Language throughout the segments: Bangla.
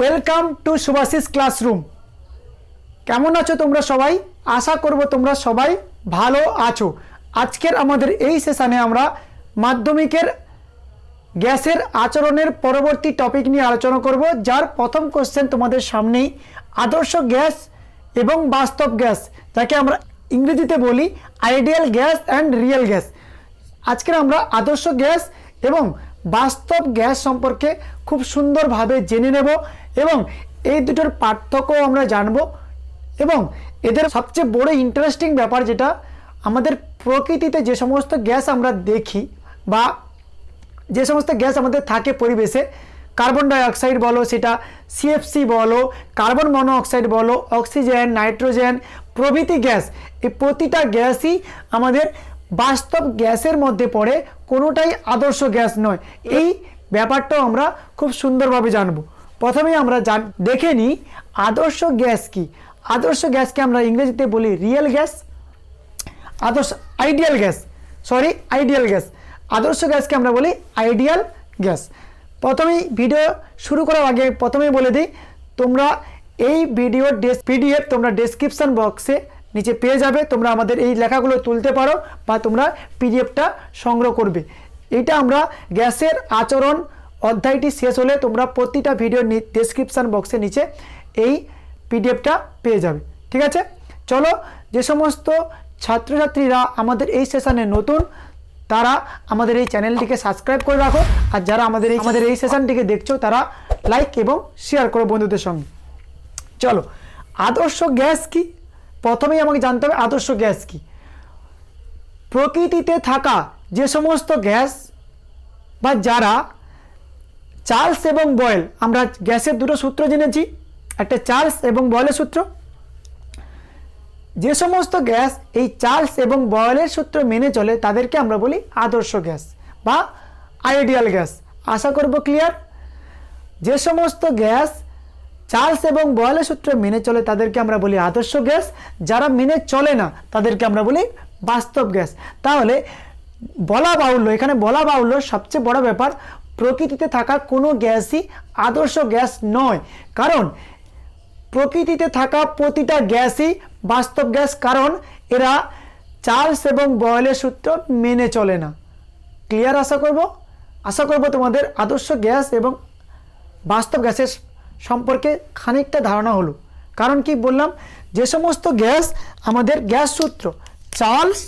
ওয়েলকাম টু সুভাষিস ক্লাসরুম কেমন আছো তোমরা সবাই? আশা করব তোমরা সবাই ভালো আছো। আজকের আমাদের এই সেশনে আমরা মাধ্যমিকের গ্যাসের আচরণের পরবর্তী টপিক নিয়ে আলোচনা করব, যার প্রথম কোশ্চেন তোমাদের সামনেই আদর্শ গ্যাস এবং বাস্তব গ্যাস, যাকে আমরা ইংরেজিতে বলি ideal gas and real gas আজকের আমরা আদর্শ গ্যাস এবং বাস্তব গ্যাস সম্পর্কে খুব সুন্দরভাবে জেনে নেব এবং এই দুটোর পার্থক্য আমরা জানব এবং এদের সবচেয়ে বড় ইন্টারেস্টিং ব্যাপার যেটা আমাদের প্রকৃতিতে যে সমস্ত গ্যাস আমরা দেখি বা যে সমস্ত গ্যাস আমাদের থাকে পরিবেশে কার্বন ডাইঅক্সাইড বলো, সেটা সিএফসি বলো কার্বন মনোঅক্সাইড বলো অক্সিজেন নাইট্রোজেন প্রভৃতি গ্যাস, এই প্রতিটা গ্যাসই আমাদের বাস্তব গ্যাসের মধ্যে পড়ে কোনোটাই আদর্শ গ্যাস নয়। এই ব্যাপারটাও আমরা খুব সুন্দরভাবে জানব। প্রথমে আমরা জান দেখে নিই আদর্শ গ্যাস কি। আদর্শ গ্যাসকে আমরা ইংরেজিতে বলি রিয়েল গ্যাস, আদর্শ ideal gas, sorry, ideal gas. আদর্শ গ্যাসকে আমরা বলি আইডিয়াল গ্যাস। প্রথমেই ভিডিও শুরু করার আগে প্রথমেই বলে দিই, তোমরা এই ভিডিওর ডেস পিডিএফ তোমরা ডেসক্রিপশন বক্সে নিচে পেয়ে যাবে, তোমরা আমাদের এই লেখাগুলো তুলতে পারো বা তোমরা পিডিএফটা সংগ্রহ করবে। এটা আমরা গ্যাসের আচরণ অধ্যায়টি শেষ হলে তোমরা প্রতিটা ভিডিওর ডেসক্রিপশন বক্সের নিচে এই পিডিএফটা পেয়ে যাবে। ঠিক আছে? চলো, যে সমস্ত ছাত্রছাত্রীরা আমাদের এই সেশনে নতুন, তারা আমাদের এই চ্যানেলটিকে সাবস্ক্রাইব করে রাখো। আর যারা আমাদের এই আমাদের এই সেশনটিকে দেখছ, তারা লাইক এবং শেয়ার করো বন্ধুদের সঙ্গে। চলো, আদর্শ গ্যাস কি? প্রথমেই আমাকে জানতে হবে আদর্শ গ্যাস কি? প্রকৃতিতে থাকা যে সমস্ত গ্যাস বা যারা চার্লস এবং বয়েল, আমরা গ্যাসের দুটো সূত্র জেনেছি, একটা চার্লস এবং বয়েলের সূত্র। যে সমস্ত গ্যাস এই চার্লস এবং বয়েলের সূত্র মেনে চলে, তাদেরকে আমরা বলি আদর্শ গ্যাস বা আইডিয়াল গ্যাস। আশা করব ক্লিয়ার? যে সমস্ত গ্যাস চার্লস এবং বয়েলের সূত্র মেনে চলে তাদেরকে আমরা বলি আদর্শ গ্যাস। যারা মেনে চলে না, তাদেরকে আমরা বলি বাস্তব গ্যাস। তাহলে বলা বাহুল্য, এখানে বলা বাহুল্য সবচেয়ে বড় ব্যাপার, প্রকৃতিতে থাকা কোনো গ্যাসই আদর্শ গ্যাস নয়। কারণ প্রকৃতিতে থাকা প্রতিটা গ্যাসই বাস্তব গ্যাস, কারণ এরা চার্লস এবং বয়েলের সূত্র মেনে চলে না। ক্লিয়ার আশা করব? আশা করব তোমাদের আদর্শ গ্যাস এবং বাস্তব গ্যাসের সম্পর্কে খানিকটা ধারণা হলো। কারণ কি বললাম, যে সমস্ত গ্যাস আমাদের গ্যাস সূত্র, চার্লস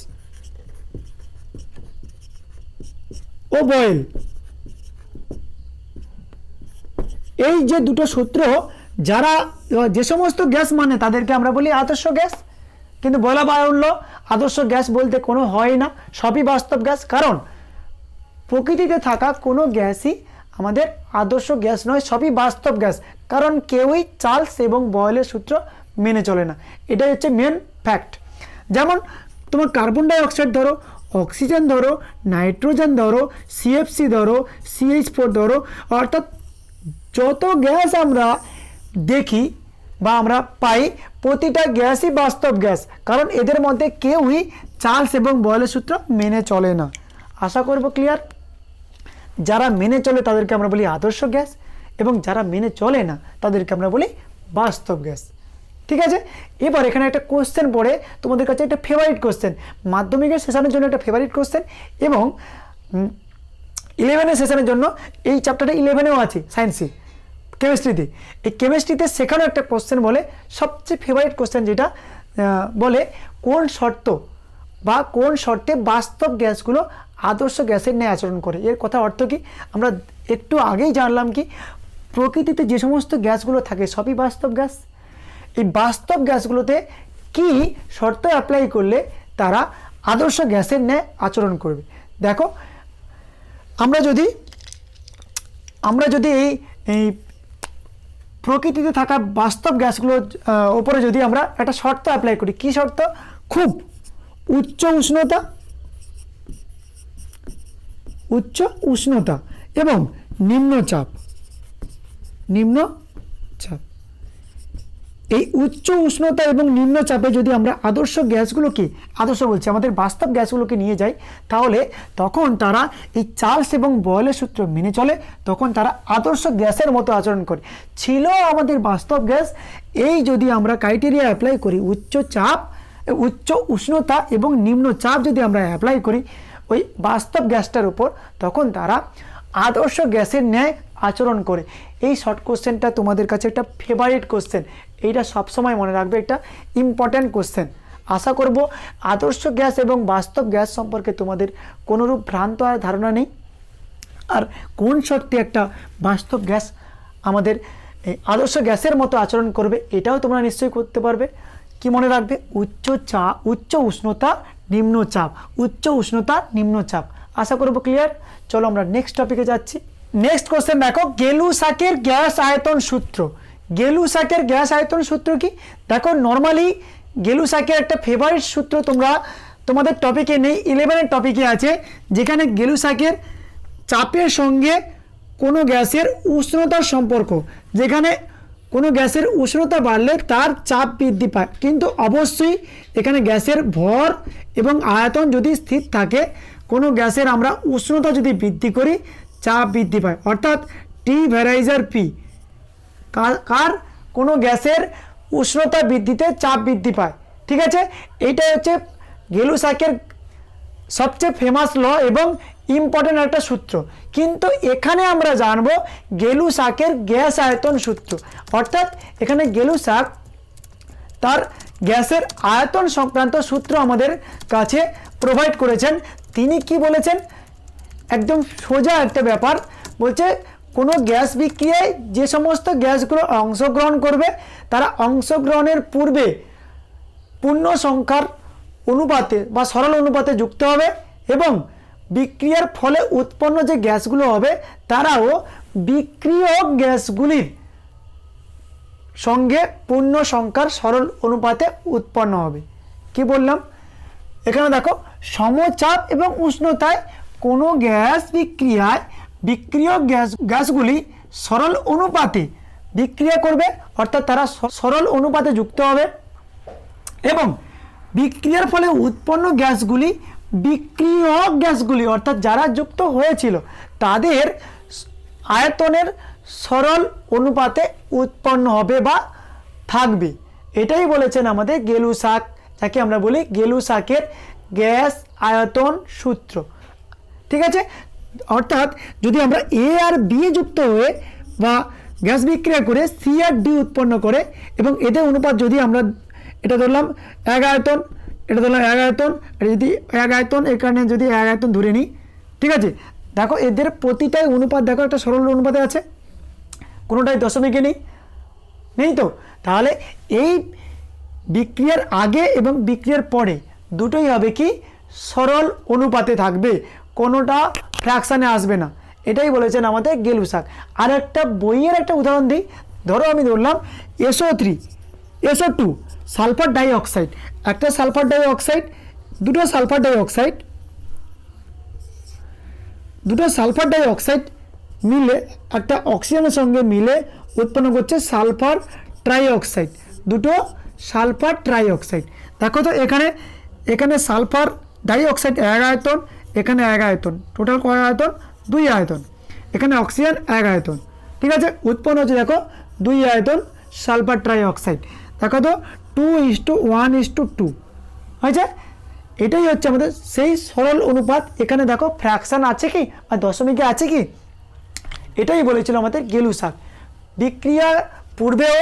ও বয়েল, এই যে দুটো সূত্র, যারা, যে সমস্ত গ্যাস মানে তাদেরকে আমরা বলি আদর্শ গ্যাস। কিন্তু বলা বাহুল্য, আদর্শ গ্যাস বলতে কোনো হয় না, সবই বাস্তব গ্যাস। কারণ প্রকৃতিতে থাকা কোনো গ্যাসই আমাদের আদর্শ গ্যাস নয়, সবই বাস্তব গ্যাস। কারণ কেউই চার্লস এবং বয়েলের সূত্র মেনে চলে না। এটাই হচ্ছে মেন ফ্যাক্ট যেমন, তোমার কার্বন ডাইঅক্সাইড ধরো অক্সিজেন ধরো নাইট্রোজেন ধরো সিএফসি ধরো সিএইচ ফোর ধরো, অর্থাৎ যত গ্যাস আমরা দেখি বা আমরা পাই, প্রতিটা গ্যাসই বাস্তব গ্যাস কারণ এদের মধ্যে কেউই চার্লস এবং বয়েলের সূত্র মেনে চলে না। আশা করব ক্লিয়ার যারা মেনে চলে তাদেরকে আমরা বলি আদর্শ গ্যাস এবং যারা মেনে চলে না, তাদেরকে আমরা বলি বাস্তব গ্যাস ঠিক আছে? এবার এখানে একটা কোশ্চেন পড়ে। তোমাদের কাছে একটা ফেভারিট কোশ্চেন মাধ্যমিকের সেশনের জন্য একটা ফেভারিট কোশ্চেন এবং ইলেভেনের সেশনের জন্য এই চ্যাপ্টারটা ইলেভেনেও আছে সায়েন্সে কেমিস্ট্রিতে এই কেমিস্ট্রিতে সেখানেও একটা কোশ্চেন বলে, সবচেয়ে ফেভারিট কোশ্চেন যেটা বলে কোন শর্ত বা কোন শর্তে বাস্তব গ্যাসগুলো আদর্শ গ্যাসের ন্যায় আচরণ করে? এর কথা অর্থ কি? আমরা একটু আগেই জানলাম কি প্রকৃতিতে যে সমস্ত গ্যাসগুলো থাকে, সবই বাস্তব গ্যাস। এই বাস্তব গ্যাসগুলোতে কি শর্ত অ্যাপ্লাই করলে তারা আদর্শ গ্যাসের ন্যায় আচরণ করবে? দেখো, আমরা যদি আমরা যদি এই এই প্রকৃতিতে থাকা বাস্তব গ্যাসগুলোর ওপরে যদি আমরা একটা শর্ত অ্যাপ্লাই করি, কি শর্ত? খুব উচ্চ উষ্ণতা উচ্চ উষ্ণতা এবং নিম্ন চাপ নিম্ন চাপ। এই উচ্চ উষ্ণতা এবং নিম্নচাপে যদি আমরা আদর্শ গ্যাসগুলোকে, আদর্শ বলছি, আমাদের বাস্তব গ্যাসগুলোকে নিয়ে যাই, তাহলে তখন তারা এই চার্লস এবং বয়েলের সূত্র মেনে চলে, তখন তারা আদর্শ গ্যাসের মতো আচরণ করে। ছিল আমাদের বাস্তব গ্যাস, এই যদি আমরা ক্রাইটেরিয়া অ্যাপ্লাই করি, উচ্চ চাপ, উচ্চ উষ্ণতা এবং নিম্ন চাপ যদি আমরা অ্যাপ্লাই করি, ওই বাস্তব গ্যাসটার উপর, তখন তারা আদর্শ গ্যাসের ন্যায় আচরণ করে। এই শর্ট কোশ্চেনটা তোমাদের কাছে একটা ফেভারিট কোশ্চেন এইটা সবসময় মনে রাখবে একটা ইম্পর্ট্যান্ট কোশ্চেন আশা করব আদর্শ গ্যাস এবং বাস্তব গ্যাস সম্পর্কে তোমাদের কোনোরূপ ভ্রান্ত আর ধারণা নেই। আর কোন শর্তে একটা বাস্তব গ্যাস আমাদের আদর্শ গ্যাসের মতো আচরণ করবে, এটাও তোমরা নিশ্চয়ই করতে পারবে। কি মনে রাখবে? উচ্চ চা, উচ্চ উষ্ণতা, নিম্নচাপ। উচ্চ উষ্ণতা, নিম্নচাপ। আশা করব ক্লিয়ার চলো আমরা নেক্সট টপিকে যাচ্ছি। নেক্সট কোশ্চেন দেখো, গেলু শাকের গ্যাস আয়তন সূত্র। গেলু শাকের গ্যাস আয়তন সূত্র কি? দেখো নর্মালি গেলু শাকের একটা ফেভারিট সূত্র তোমরা, তোমাদের টপিকে নেই ইলেভেনের টপিকে আছে, যেখানে গেলু শাকের চাপের সঙ্গে কোনো গ্যাসের উষ্ণতার সম্পর্ক, যেখানে কোনো গ্যাসের উষ্ণতা বাড়লে তার চাপ বৃদ্ধি পায়। কিন্তু অবশ্যই এখানে গ্যাসের ভর এবং আয়তন যদি স্থির থাকে, কোনো গ্যাসের আমরা উষ্ণতা যদি বৃদ্ধি করি চাপ বৃদ্ধি পায়। অর্থাৎ টি ভ্যারাইজার পি কার কোনো গ্যাসের উষ্ণতা বৃদ্ধিতে চাপ বৃদ্ধি পায়। ঠিক আছে? এইটাই হচ্ছে গেলুসাকের সবচেয়ে ফেমাস ল এবং ইম্পর্টেন্ট একটা সূত্র। কিন্তু এখানে আমরা জানব গেলু শাকের গ্যাস আয়তন সূত্র। অর্থাৎ এখানে গেলু শাক তার গ্যাসের আয়তন সংক্রান্ত সূত্র আমাদের কাছে প্রোভাইড করেছেন। তিনি কি বলেছেন? একদম সোজা একটা ব্যাপার। বলছে, কোনো গ্যাস বিক্রিয়ায় যে সমস্ত গ্যাসগুলো অংশগ্রহণ করবে, তারা অংশগ্রহণের পূর্বে পূর্ণ সংখ্যার অনুপাতে বা সরল অনুপাতে যুক্ত হবে এবং বিক্রিয়ার ফলে উৎপন্ন যে গ্যাসগুলো হবে, তারাও বিক্রিয়ক গ্যাসগুলির সঙ্গে পূর্ণ সংখ্যার সরল অনুপাতে উৎপন্ন হবে। কি বললাম? এখানে দেখো, সমচাপ এবং উষ্ণতায় কোনো গ্যাস বিক্রিয়ায় বিক্রিয় গ্যাস, গ্যাসগুলি সরল অনুপাতে বিক্রিয়া করবে, অর্থাৎ তারা সরল অনুপাতে যুক্ত হবে। এবং বিক্রিয়ার ফলে উৎপন্ন গ্যাসগুলি বিক্রিয়ক গ্যাসগুলি, অর্থাৎ যারা যুক্ত হয়েছিল, তাদের আয়তনের সরল অনুপাতে উৎপন্ন হবে বা থাকবে। এটাই বলেছেন আমাদের গেলু শাক, যাকে আমরা বলি গেলু শাকের গ্যাস আয়তন সূত্র। ঠিক আছে? অর্থাৎ যদি আমরা এ আর বি যুক্ত হয়ে বা গ্যাস বিক্রিয়া করে সি আর ডি উৎপন্ন করে এবং এদের অনুপাত যদি আমরা, এটা ধরলাম এক আয়তন, এটা ধরলাম এক আয়তন, এটা যদি এক আয়তন এখানে যদি এক আয়তন ধরে নিই, ঠিক আছে? দেখো এদের প্রতিটাই অনুপাত, দেখো একটা সরল অনুপাতে আছে। কোনোটাই দশমিকে নেই। নেই তো? তাহলে এই বিক্রিয়ার আগে এবং বিক্রিয়ার পরে দুটোই হবে কি? সরল অনুপাতে থাকবে। কোনোটা ফ্র্যাকশানে আসবে না। এটাই বলেছেন আমাদের গেলু শাক আর একটা বইয়ের একটা উদাহরণ দিই। ধরো আমি ধরলাম SO three SO two sulphur dioxide একটা সালফার ডাই অক্সাইড দুটো সালফার ডাই অক্সাইড দুটো সালফার ডাই অক্সাইড মিলে একটা অক্সিজেনের সঙ্গে মিলে উৎপন্ন করছে সালফার ট্রাই অক্সাইড দুটো সালফার ট্রাই অক্সাইড দেখো তো এখানে এখানে সালফার ডাই অক্সাইড এক আয়তন এখানে এক আয়তন টোটাল কয় আয়তন? দুই আয়তন। এখানে অক্সিজেন এক আয়তন। ঠিক আছে? উৎপন্ন হচ্ছে দেখো, দুই আয়তন সালফার ট্রাই অক্সাইড দেখো তো two is two one is two two হয়েছে? এটাই হচ্ছে আমাদের সেই সরল অনুপাত। এখানে দেখো ফ্র্যাকশান আছে কি আর দশমিকে আছে কি? এটাই বলেছিল আমাদের গেলু শাক বিক্রিয়া পূর্বেও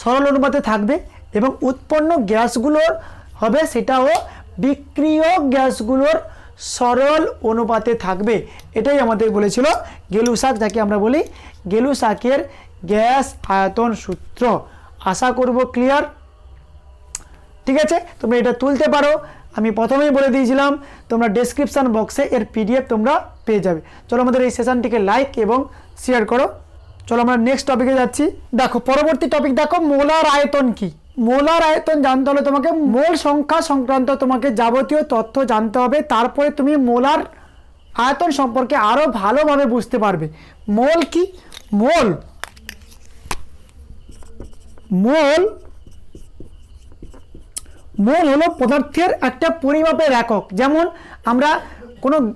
সরল অনুপাতে থাকবে এবং উৎপন্ন গ্যাসগুলোর হবে সেটাও বিক্রিয় গ্যাসগুলোর সরল অনুপাতে থাকবে। এটাই আমাদের বলেছিল গেলু শাক, যাকে আমরা বলি গেলু শাকের গ্যাস আয়তন সূত্র। আশা করব ক্লিয়ার ঠিক আছে? তোমরা এটা তুলতে পারো। আমি প্রথমেই বলে দিয়েছিলাম, তোমরা ডেসক্রিপশান বক্সে এর পিডিএফ তোমরা পেয়ে যাবে। চলো আমাদের এই সেশনটিকে লাইক এবং শেয়ার করো। চলো আমরা নেক্সট টপিকে যাচ্ছি। দেখো, পরবর্তী টপিক দেখো, মোলার আয়তন কি? মোলার আয়তন জানতে হলে তোমাকে মোল সংখ্যা সংক্রান্ত তোমাকে যাবতীয় তথ্য জানতে হবে। তারপরে তুমি মোলার আয়তন সম্পর্কে আরও ভালোভাবে বুঝতে পারবে। মোল কি? মোল। মোল। মোল হলো পদার্থের একটা পরিমাপের একক। যেমন আমরা কোনো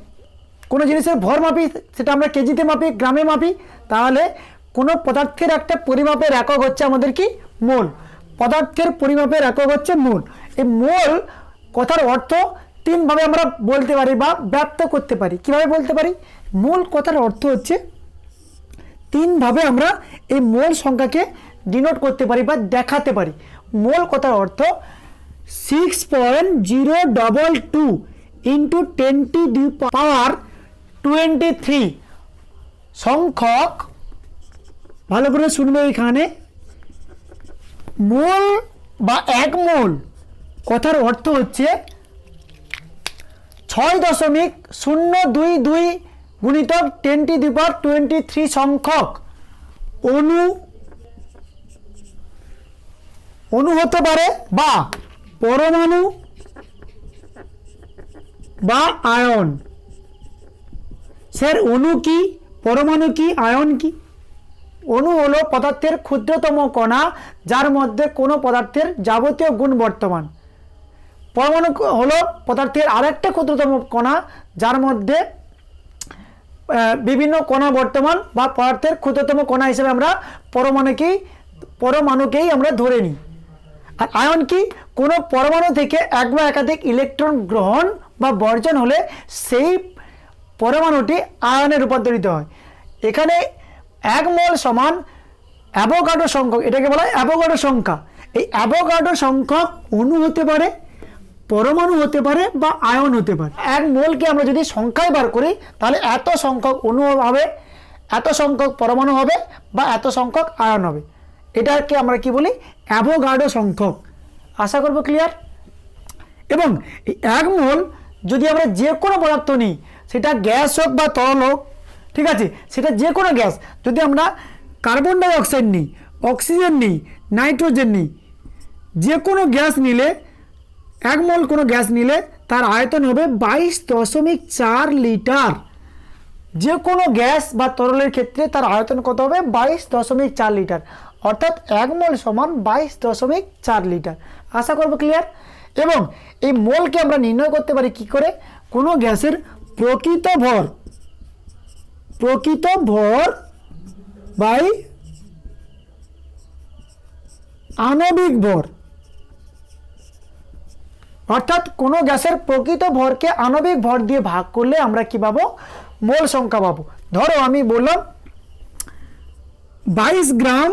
কোনো জিনিসের ভর মাপি, সেটা আমরা কেজিতে মাপি, গ্রামে মাপি, তাহলে কোনো পদার্থের একটা পরিমাপের একক হচ্ছে আমাদের কি? মোল। পদার্থের পরিমাপের একক হচ্ছে মোল। এই মোল কথার অর্থ তিনভাবে আমরা বলতে পারি বা ব্যক্ত করতে পারি। কীভাবে বলতে পারি? মোল কথার অর্থ হচ্ছে তিনভাবে আমরা এই মোল সংখ্যাকে ডিনোট করতে পারি বা দেখাতে পারি। মোল কথার অর্থ six point zero double two into ten to the power twenty three সংখ্যক, ভালো করে শুনবে এখানে। মোল বা এক মূল। কথার অর্থ হচ্ছে ছয় দশমিক শূন্য দুই দুই গুণিতক ten to the power twenty three সংখ্যক অণু অণু হতে পারে বা পরমাণু বা আয়ন। স্যার অণু কি? পরমাণু কি? আয়ন কি? অণু হলো পদার্থের ক্ষুদ্রতম কণা, যার মধ্যে কোনো পদার্থের যাবতীয় গুণ বর্তমান। পরমাণু হলো পদার্থের আরেকটা ক্ষুদ্রতম কণা, যার মধ্যে বিভিন্ন কণা বর্তমান বা পদার্থের ক্ষুদ্রতম কণা হিসেবে আমরা পরমাণুকেই পরমাণুকেই আমরা ধরে নিই। আর আয়ন কি? কোনো পরমাণু থেকে এক বা একাধিক ইলেকট্রন গ্রহণ বা বর্জন হলে সেই পরমাণুটি আয়নে রূপান্তরিত হয়। এখানে এক মোল সমান অ্যাভোগাডো সংখ্যক, এটাকে বলা হয় অ্যাভোগাডো সংখ্যা। এই অ্যাভোগাডো সংখ্যক অণু হতে পারে, পরমাণু হতে পারে বা আয়ন হতে পারে। এক মোলকে আমরা যদি সংখ্যায় বার করি, তাহলে এত সংখ্যক অণু হবে, এত সংখ্যক পরমাণু হবে বা এত সংখ্যক আয়ন হবে। এটাকে আমরা কি বলি? অ্যাভোগাডো সংখ্যক। আশা করব ক্লিয়ার এবং এক মোল যদি আমরা যে কোনো পদার্থ নিই, সেটা গ্যাস হোক বা তরল হোক ঠিক আছে? সেটা যে কোনো গ্যাস। যদি আমরা কার্বন ডাই অক্সাইড নিই, অক্সিজেন নিই, নাইট্রোজেন নিই যে কোনো গ্যাস নিলে, এক মোল কোনো গ্যাস নিলে তার আয়তন হবে বাইশ দশমিক চার লিটার। যে কোনো গ্যাস বা তরলের ক্ষেত্রে তার আয়তন কত হবে? বাইশ দশমিক চার লিটার। অর্থাৎ এক মোল সমান বাইশ দশমিক চার লিটার। আশা করব ক্লিয়ার এবং এই মোলকে আমরা নির্ণয় করতে পারি কি করে? কোনো গ্যাসের প্রকৃত ভর। প্রকৃত ভর বাই আণবিক ভর। অর্থাৎ কোনো গ্যাসের প্রকৃত ভরকে আণবিক ভর দিয়ে ভাগ করলে আমরা কি পাবো? মোল সংখ্যা পাবো। ধরো আমি বললাম বাইশ গ্রাম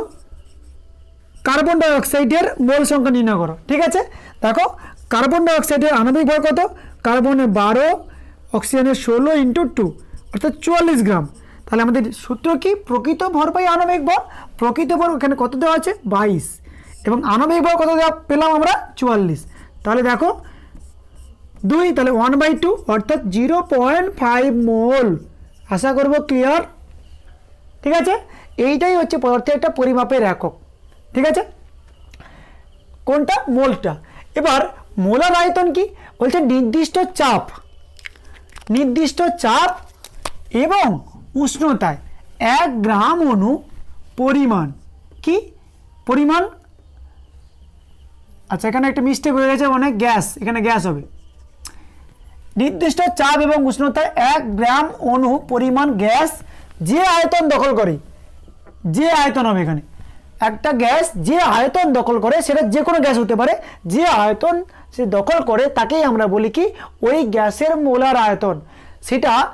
কার্বন ডাইঅক্সাইডের মোল সংখ্যা নির্ণয় করো। ঠিক আছে? দেখো, কার্বন ডাইঅক্সাইডের আণবিক ভর কত? কার্বনে বারো অক্সিজেনের ষোলো ইন্টু টু। অর্থাৎ চুয়াল্লিশ গ্রাম। তাহলে আমাদের সূত্র কি? প্রকৃত ভর পাই আণবিক ভর। প্রকৃত ভর এখানে কত দেওয়া আছে? বাইশ। এবং আণবিক ভর কত দেওয়া পেলাম আমরা? চুয়াল্লিশ। তাহলে দেখো, দুই, তাহলে ওয়ান বাই টু অর্থাৎ জিরো পয়েন্ট ফাইভ মোল আশা করব ক্লিয়ার ঠিক আছে? এইটাই হচ্ছে পদার্থের একটা পরিমাপের একক। ঠিক আছে? কোনটা? মোলটা। এবার মোলার আয়তন কি? বলছে নির্দিষ্ট চাপ। নির্দিষ্ট চাপ এবং উষ্ণতায় এক গ্রাম অণু পরিমাণ। কি? পরিমাণ? আচ্ছা এখানে একটা মিস্টেক হয়ে গেছে মানে গ্যাস এখানে গ্যাস হবে। নির্দিষ্ট চাপ এবং উষ্ণতায় এক গ্রাম অণু পরিমাণ গ্যাস যে আয়তন দখল করে। যে আয়তন হবে এখানে। একটা গ্যাস যে আয়তন দখল করে, সেটা যে কোনো গ্যাস হতে পারে। যে আয়তন সে দখল করে, তাকেই আমরা বলি কি? ওই গ্যাসের মোলার আয়তন। সেটা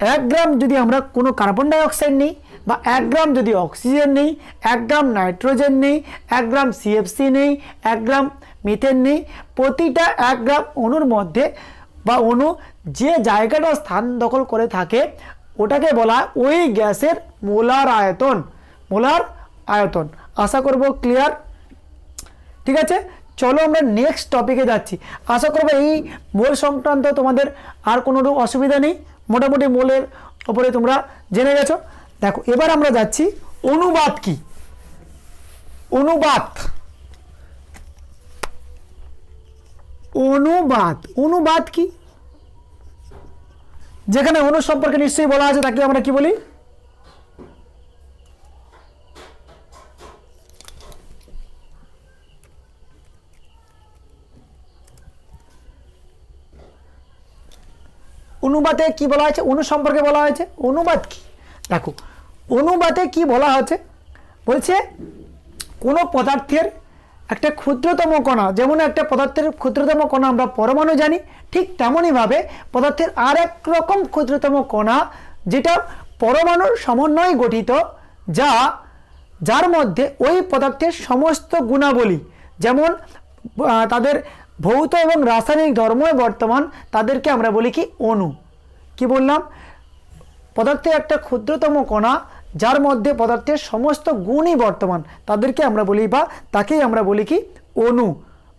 এক গ্রাম যদি আমরা কোনো কার্বন ডাই অক্সাইড নিই বা এক গ্রাম যদি অক্সিজেন নেই, এক গ্রাম নাইট্রোজেন নেই, এক গ্রাম সিএফসি নেই, এক গ্রাম মিথেন নেই, প্রতিটা এক গ্রাম অণুর মধ্যে বা অণু যে জায়গাটা স্থান দখল করে থাকে, ওটাকে বলা ওই গ্যাসের মোলার আয়তন মোলার আয়তন। আশা করব ক্লিয়ার ঠিক আছে? চলো আমরা নেক্সট টপিকে যাচ্ছি। আশা করব এই মোল সংক্রান্ত তোমাদের আর কোনো অসুবিধা নেই। মোটামুটি মোলের ওপরে তোমরা জেনে গেছো। দেখো, এবার আমরা যাচ্ছি, অনুবাদ কি? অনুবাদ। অনুবাদ। অনুবাদ কি? যেখানে অনু সম্পর্কে নিশ্চয়ই বলা আছে, তাকে আমরা কি বলি? অনুবাদে কি বলা হয়েছে? অনু সম্পর্কে বলা হয়েছে। অনুবাদ কি? দেখো, অনুবাদে কি বলা হয়েছে? বলছে, কোনো পদার্থের একটা ক্ষুদ্রতম কণা, যেমন একটা পদার্থের ক্ষুদ্রতম কণা আমরা পরমাণু জানি, ঠিক তেমনইভাবে পদার্থের আর এক রকম ক্ষুদ্রতম কণা যেটা পরমাণুর সমন্বয়ে গঠিত, যা, যার মধ্যে ওই পদার্থের সমস্ত গুণাবলী, যেমন তাদের ভৌত এবং রাসায়নিক ধর্মই বর্তমান, তাদেরকে আমরা বলি কি, অণু। কি বললাম? পদার্থের একটা ক্ষুদ্রতম কণা, যার মধ্যে পদার্থের সমস্ত গুণই বর্তমান, তাদেরকে আমরা বলি বা তাকেই আমরা বলি কি, অণু।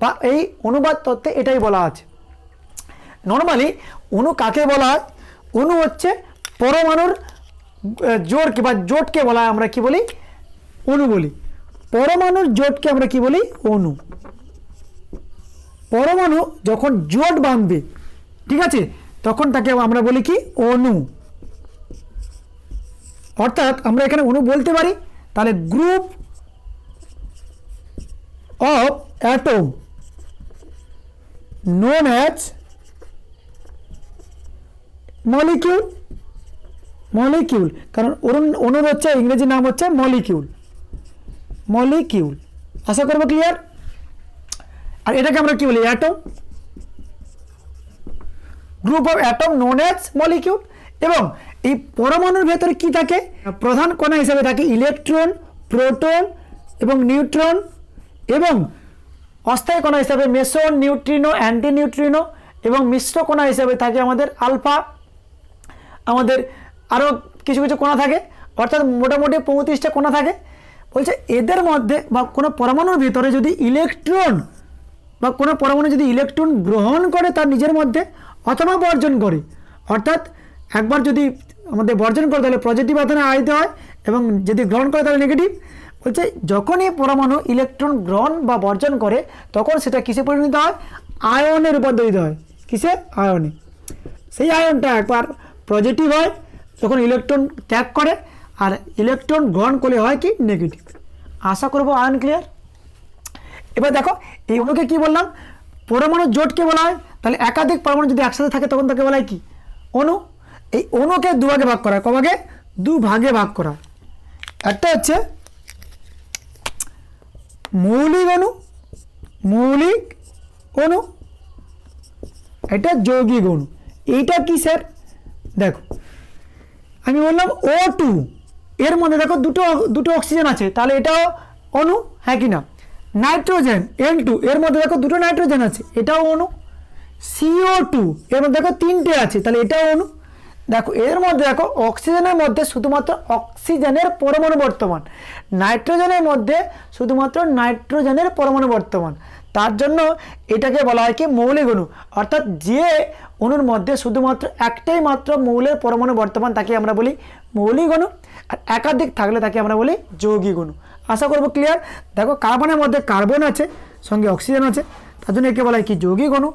বা এই অনুবাদ তত্ত্বে এটাই বলা আছে। নর্মালি অণু কাকে বলা হয়? অণু হচ্ছে পরমাণুর জোড়কে বা জোটকে বলা হয়, আমরা কি বলি? অণু বলি। পরমাণুর জোটকে আমরা কি বলি? অণু। পরমাণু যখন জোট বাঁধবে, ঠিক আছে? তখন তাকে আমরা বলি কি? অণু। অর্থাৎ আমরা এখানে অণু বলতে পারি, তাহলে group of atom known as molecule molecule কারণ অরুণ অনুর হচ্ছে ইংরেজি নাম হচ্ছে মলিকিউল মলিকিউল আশা করব ক্লিয়ার আর এটাকে আমরা কি বলি? Atom group of atom known as molecule এবং এই পরমাণুর ভেতরে কি থাকে? প্রধান কণা হিসেবে থাকে ইলেকট্রন প্রোটন এবং নিউট্রন এবং অস্থায়ী কণা হিসাবে মেসন নিউট্রিনো অ্যান্টি নিউট্রিনো এবং মিশ্র কণা হিসাবে থাকে আমাদের আলফা আমাদের আরও কিছু কিছু কণা থাকে, অর্থাৎ মোটামুটি পঁয়ত্রিশটা কণা থাকে। বলছে এদের মধ্যে বা কোনো পরমাণুর ভিতরে যদি ইলেকট্রন বা কোনো পরমাণু যদি ইলেকট্রন গ্রহণ করে তার নিজের মধ্যে অথবা বর্জন করে, অর্থাৎ একবার যদি আমাদের বর্জন করে তাহলে পজিটিভ আধানে আয়িত হয় এবং যদি গ্রহণ করে তাহলে নেগেটিভ। বলছে যখনই পরমাণু ইলেকট্রন গ্রহণ বা বর্জন করে, তখন সেটা কিসে পরিণত হয়? আয়নে রূপান্তরিত হয়। কিসে? আয়নে। সেই আয়নটা একবার পজিটিভ হয় যখন ইলেকট্রন ত্যাগ করে, আর ইলেকট্রন গ্রহণ করলে হয় কি? নেগেটিভ। আশা করব আয়ন ক্লিয়ার এবার দেখো, এই অণুকে কি বললাম? পরমাণু জোটকে বলা হয়। তাহলে একাধিক পরমাণু যদি একসাথে থাকে, তখন তাকে বলা হয় কি? অণু। এই অণুকে দুভাগে ভাগ করা হয়। কভাগে? দু ভাগে করা। একটা হচ্ছে মৌলিক অণু মৌলিক অণু এটা যৌগিক অণু। এইটা কি স্যার? দেখো, আমি বললাম ও টু এর মধ্যে দেখো দুটো দুটো অক্সিজেন আছে। তাহলে এটাও অণু হ্যাঁ কি না? নাইট্রোজেন এন টু এর মধ্যে দেখো দুটো নাইট্রোজেন আছে, এটাও অণু সিও টু এর মধ্যে দেখো তিনটে আছে, তাহলে এটাও অণু। দেখো, এর মধ্যে দেখো অক্সিজেনের মধ্যে শুধুমাত্র অক্সিজেনের পরমাণু বর্তমান, নাইট্রোজেনের মধ্যে শুধুমাত্র নাইট্রোজেনের পরমাণু বর্তমান, তার জন্য এটাকে বলা হয় কি মৌলিক অণু, অর্থাৎ যে অণুর মধ্যে শুধুমাত্র একটাই মাত্র মৌলের পরমাণু বর্তমান, তাকে আমরা বলি মৌলিক অণু, আর একাধিক থাকলে তাকে আমরা বলি যৌগিক অণু। আশা করব ক্লিয়ার দেখো কার্বনের মধ্যে কার্বন আছে, সঙ্গে অক্সিজেন আছে, তার জন্য একে বলা হয় কি যৌগিক অণু।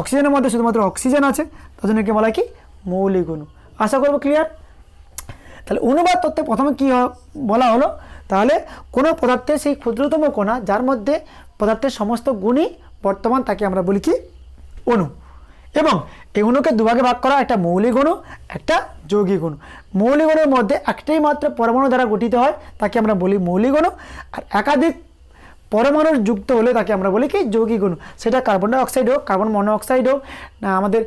অক্সিজেনের মধ্যে শুধুমাত্র অক্সিজেন আছে, তার জন্য একে বলা হয় কি মৌলিক অণু। আশা করব ক্লিয়ার তাহলে অনুবাদ তত্ত্বে প্রথমে কী বলা হলো? তাহলে কোনো পদার্থের সেই ক্ষুদ্রতম কণা, যার মধ্যে পদার্থের সমস্ত গুণই বর্তমান, তাকে আমরা বলি কি? অণু। এবং অণুকে দুভাগে ভাগ করা একটা মৌলিক অণু একটা যৌগিক অণু মৌলিক অণুর মধ্যে একটাই মাত্র পরমাণু দ্বারা গঠিত হয়, তাকে আমরা বলি মৌলিক অণু আর একাধিক পরমাণুর যুক্ত হলে তাকে আমরা বলি কি যৌগিক অণু সেটা কার্বন ডাইঅক্সাইড হোক কার্বন মনোঅক্সাইড হোক, না আমাদের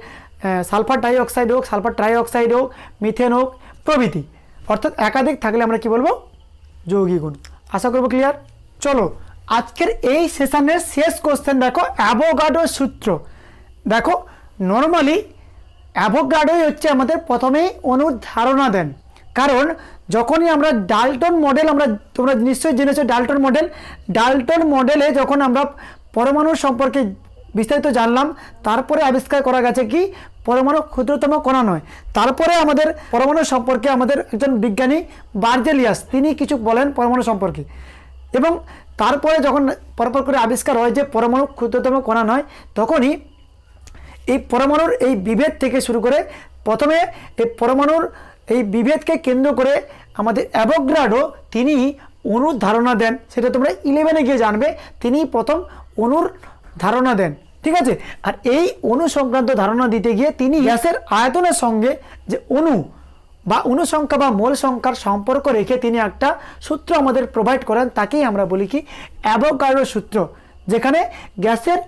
সালফার ডাই অক্সাইড হোক সালফার ট্রাই অক্সাইড হোক মিথেন হোক, প্রভৃতি। অর্থাৎ একাধিক থাকলে আমরা কি বলব? যৌগিক অণু আশা করব ক্লিয়ার চলো, আজকের এই সেশনের শেষ কোশ্চেন দেখো অ্যাভোগাডো সূত্র। দেখো নর্মালি অ্যাভোগাডোই হচ্ছে আমাদের প্রথমেই অনুর ধারণা দেন। কারণ, যখনই আমরা ডালটন মডেল আমরা তোমরা নিশ্চয়ই জেনেছো ডালটন মডেল ডালটন মডেলে যখন আমরা পরমাণু সম্পর্কে বিস্তারিত জানলাম, তারপরে আবিষ্কার করা গেছে কি? পরমাণু ক্ষুদ্রতম কণা নয়। তারপরে আমাদের পরমাণু সম্পর্কে আমাদের একজন বিজ্ঞানী বার্জেলিয়াস, তিনি কিছু বলেন পরমাণু সম্পর্কে। এবং তারপরে যখন পরপর করে আবিষ্কার হয় যে পরমাণু ক্ষুদ্রতম কণা নয়, তখনই এই পরমাণুর এই বিভেদ থেকে শুরু করে প্রথমে এই পরমাণুর এই বিভেদকে কেন্দ্র করে আমাদের অ্যাভোগ্রাডো তিনি অণুর ধারণা দেন। সেটা তোমরা ইলেভেনে গিয়ে জানবে, তিনি প্রথম অনুর ধারণা দেন। ঠিক আছে? আর এই অণু সংক্রান্ত ধারণা দিতে গিয়ে তিনি গ্যাসের আয়তনের সঙ্গে যে অণু বা অণু সংখ্যা বা মোল সংখ্যার সম্পর্ক রেখে তিনি একটা সূত্র আমাদের প্রোভাইড করেন, তাকেই আমরা বলি কি অ্যাভোগাড্রো সূত্র। যেখানে গ্যাসের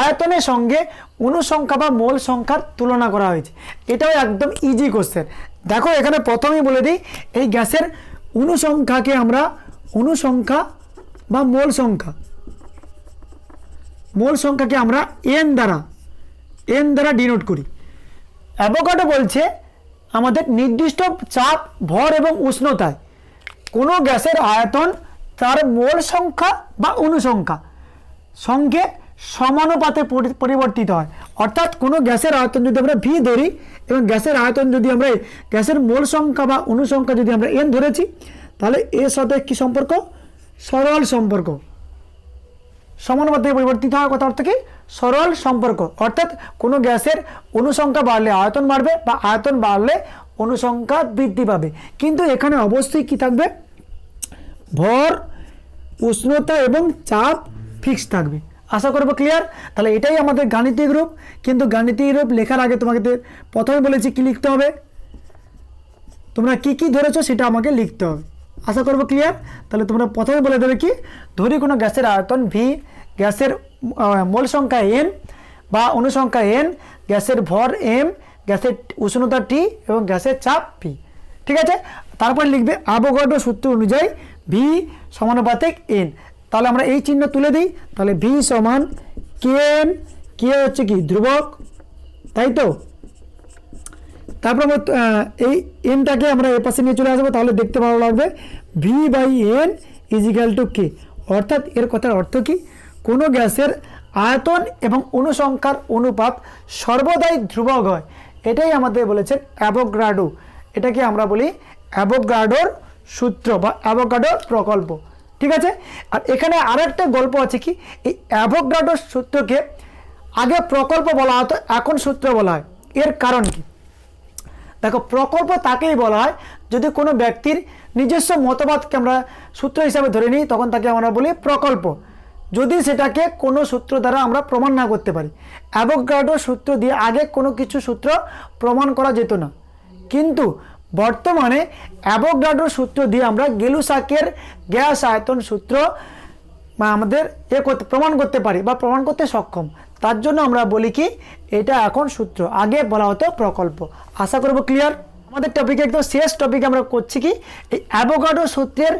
আয়তনের সঙ্গে অনুসংখ্যা বা মোল সংখ্যার তুলনা করা হয়েছে। এটাও একদম ইজি কোশ্চেন দেখো, এখানে প্রথমেই বলে দিই, এই গ্যাসের অনুসংখ্যাকে আমরা অনুসংখ্যা বা মোল সংখ্যা, মোল সংখ্যাকে আমরা এন দ্বারা এন দ্বারা ডিনোট করি। অ্যাভোকাডো বলছে, আমাদের নির্দিষ্ট চাপ, ভর এবং উষ্ণতায় কোনো গ্যাসের আয়তন তার মোল সংখ্যা বা অনুসংখ্যা সঙ্গে সমানুপাতে পরিবর্তিত হয়। অর্থাৎ কোনো গ্যাসের আয়তন যদি আমরা ভি ধরি এবং গ্যাসের আয়তন যদি আমরা গ্যাসের মোল সংখ্যা বা অনুসংখ্যা যদি আমরা এন ধরেছি, তাহলে এর সাথে কি সম্পর্ক? সরল সম্পর্ক। সমানুপাতে পরিবর্তিত হওয়ার কথা অর্থ কি? সরল সম্পর্ক। অর্থাৎ কোনো গ্যাসের অনুসংখ্যা বাড়লে আয়তন বাড়বে বা আয়তন বাড়লে অনুসংখ্যা বৃদ্ধি পাবে। কিন্তু এখানে অবশ্যই কি থাকবে? ভর, উষ্ণতা এবং চাপ ফিক্স থাকবে। আশা করব ক্লিয়ার তাহলে এটাই আমাদের গাণিতিক রূপ। কিন্তু গাণিতিক রূপ লেখার আগে তোমাকে প্রথমে বলেছি কি লিখতে হবে। তোমরা কি কি ধরেছো সেটা আমাকে লিখতে হবে। আশা করব ক্লিয়ার তাহলে তোমরা প্রথমে বলে দেবে কি? ধরি কোনো গ্যাসের আয়তন ভি গ্যাসের মোল সংখ্যা এন বা অনুসংখ্যা এন গ্যাসের ভর এম গ্যাসের উষ্ণতা টি এবং গ্যাসের চাপ পি ঠিক আছে? তারপর লিখবে আবগাড্রো সূত্র অনুযায়ী ভি সমানুপাতিক এন তাহলে আমরা এই চিহ্ন তুলে দিই। তাহলে ভি সমান কে এন কে হচ্ছে কি? ধ্রুবক। তাই তো? তারপর আমরা এই এনটাকে আমরা এ পাশে নিয়ে চলে আসব, তাহলে দেখতে ভালো লাগবে। V by N is equal to K অর্থাৎ এর কথার অর্থ কি? কোনো গ্যাসের আয়তন এবং অনুসংখ্যার অনুপাত সর্বদাই ধ্রুবক হয়। এটাই আমাদের বলেছেন অ্যাভোগ্রাডো এটাকে আমরা বলি অ্যাভোগ্রাডোর সূত্র বা অ্যাভোগ্রাডোর প্রকল্প। ঠিক আছে? আর এখানে আরেকটা গল্প আছে কি? এই অ্যাভোগ্রাডোর সূত্রকে আগে প্রকল্প বলা হতো, এখন সূত্র বলা হয়। এর কারণ কি? দেখো, প্রকল্প তাকেই বলা হয়, যদি কোনো ব্যক্তির নিজস্ব মতবাদকে আমরা সূত্র হিসাবে ধরে নিই, তখন তাকে আমরা বলি প্রকল্প। যদি সেটাকে কোনো সূত্র দ্বারা আমরা প্রমাণ না করতে পারি। অ্যাভোগাড্রো সূত্র দিয়ে আগে কোনো কিছু সূত্র প্রমাণ করা যেত না। কিন্তু বর্তমানে অ্যাভোগাড্রো সূত্র দিয়ে আমরা গেলুসাকের গ্যাস আয়তন সূত্র আমাদের এ করতে, প্রমাণ করতে পারি, বা প্রমাণ করতে সক্ষম। তার জন্য আমরা বলি কি, এটা এখন সূত্র, আগে বলা হতো প্রকল্প। আশা করব ক্লিয়ার আমাদের টপিকে একদম শেষ টপিক আমরা করছি কি, এই অ্যাভোগাডো সূত্রের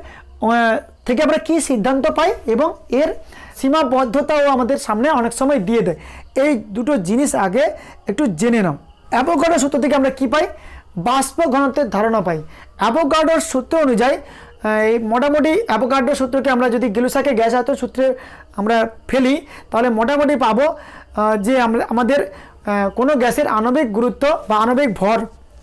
থেকে আমরা কি সিদ্ধান্ত পাই এবং এর সীমাবদ্ধতাও আমাদের সামনে অনেক সময় দিয়ে দেয়। এই দুটো জিনিস আগে একটু জেনে নাও। অ্যাভোগাডো সূত্র থেকে আমরা কি পাই? বাষ্প ঘনত্বের ধারণা পাই। অ্যাভোগাডোর সূত্র অনুযায়ী এই মোটামুটি অ্যাভোগাড্রো সূত্রকে আমরা যদি গেলুসাকে গ্যাস আয়তন সূত্রে আমরা ফেলি, তাহলে মোটামুটি পাবো যে আমরা, আমাদের কোনো গ্যাসের আণবিক গুরুত্ব বা আণবিক ভর,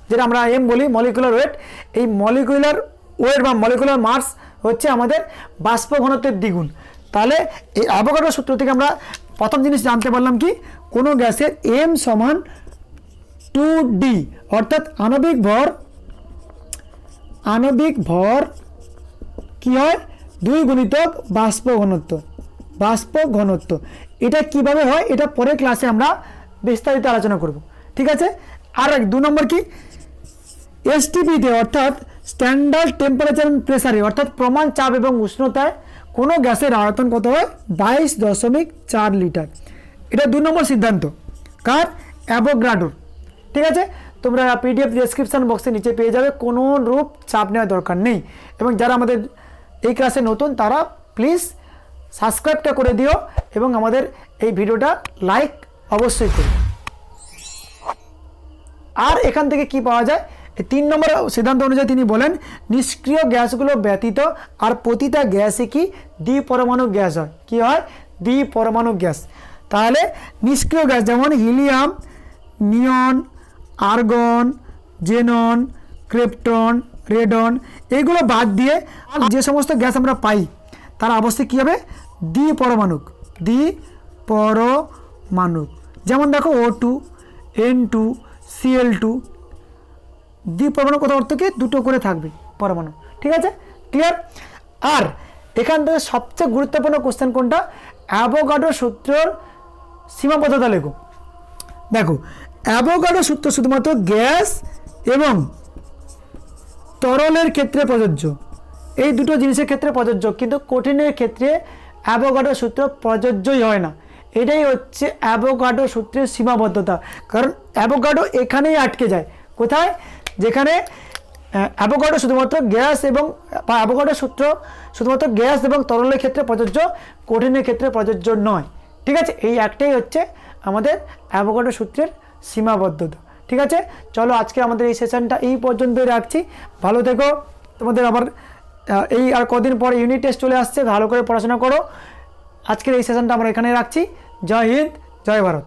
যেটা আমরা এম বলি মলিকুলার ওয়েট এই মলিকুলার ওয়েট বা মলিকুলার মার্স হচ্ছে আমাদের বাষ্প ঘনত্বের দ্বিগুণ। তাহলে এই অ্যাভোগাড্রো সূত্র থেকে আমরা প্রথম জিনিস জানতে পারলাম কি, কোনো গ্যাসের এম সমান টু ডি অর্থাৎ আণবিক ভর আণবিক ভর কি হয়? দুই গুণিতক বাষ্প ঘনত্ব বাষ্প ঘনত্ব। এটা কীভাবে হয়? এটা পরের ক্লাসে আমরা বিস্তারিত আলোচনা করব। ঠিক আছে? আর এক, দু নম্বর কি? এসটিপিতে অর্থাৎ স্ট্যান্ডার্ড টেম্পারেচার প্রেসারে অর্থাৎ প্রমাণ চাপ এবং উষ্ণতায় কোনো গ্যাসের আয়তন কত হয়? বাইশ দশমিক চার লিটার। এটা দু নম্বর সিদ্ধান্ত। কার? অ্যাভোগ্রাডোর। ঠিক আছে? তোমরা পিডিএফ ডেসক্রিপশন বক্সে নিচে পেয়ে যাবে। কোনো রূপ চাপ নেওয়ার দরকার নেই। এবং যারা আমাদের এই ক্লাসে নতুন, তারা প্লিজ সাবস্ক্রাইবটা করে দিও এবং আমাদের এই ভিডিওটা লাইক অবশ্যই করো। আর এখান থেকে কি পাওয়া যায়? তিন নম্বর সিদ্ধান্ত অনুযায়ী তিনি বলেন, নিষ্ক্রিয় গ্যাসগুলো ব্যতীত আর প্রতিটা গ্যাসে কি দ্বিপরমাণু গ্যাস হয়? কি হয়? দ্বিপরমাণু গ্যাস। তাহলে নিষ্ক্রিয় গ্যাস যেমন helium, neon argon, xenon, krypton, radon, এগুলো বাদ দিয়ে আর যে সমস্ত গ্যাস আমরা পাই, তার অবশ্যই কী হবে? দ্বিপরমাণুক। দ্বিপরমাণুক। যেমন দেখো O two N two CL two দ্বিপরমাণু কথা অর্থ কি? দুটো করে থাকবে পরমাণু। ঠিক আছে? ক্লিয়ার আর এখান থেকে সবচেয়ে গুরুত্বপূর্ণ কোশ্চেন কোনটা? অ্যাভোগাডো সূত্রর সীমাবদ্ধতা লেখো। দেখো অ্যাভোগাডো সূত্র শুধুমাত্র গ্যাস এবং তরলের ক্ষেত্রে প্রযোজ্য। এই দুটো জিনিসের ক্ষেত্রে প্রযোজ্য, কিন্তু কঠিনের ক্ষেত্রে অ্যাভোগাডো সূত্র প্রযোজ্যই হয় না। এটাই হচ্ছে অ্যাভোগাডো সূত্রের সীমাবদ্ধতা। কারণ অ্যাভোগাডো এখানেই আটকে যায়। কোথায়? যেখানে অ্যাভোগাডো শুধুমাত্র গ্যাস এবং, বা অ্যাভোগাডো সূত্র শুধুমাত্র গ্যাস এবং তরলের ক্ষেত্রে প্রযোজ্য, কঠিনের ক্ষেত্রে প্রযোজ্য নয়। ঠিক আছে? এই একটাই হচ্ছে আমাদের অ্যাভোগাডো সূত্রের সীমাবদ্ধতা। ঠিক আছে? চলো আজকে আমাদের এই সেশনটা এই পর্যন্তই রাখছি। ভালো থেকো। তোমাদের আবার এই আর কদিন পরে ইউনিট টেস্ট চলে আসছে। ভালো করে পড়াশোনা করো। আজকের এই সেশনটা আমরা এখানে রাখছি। জয় হিন্দ, জয় ভারত।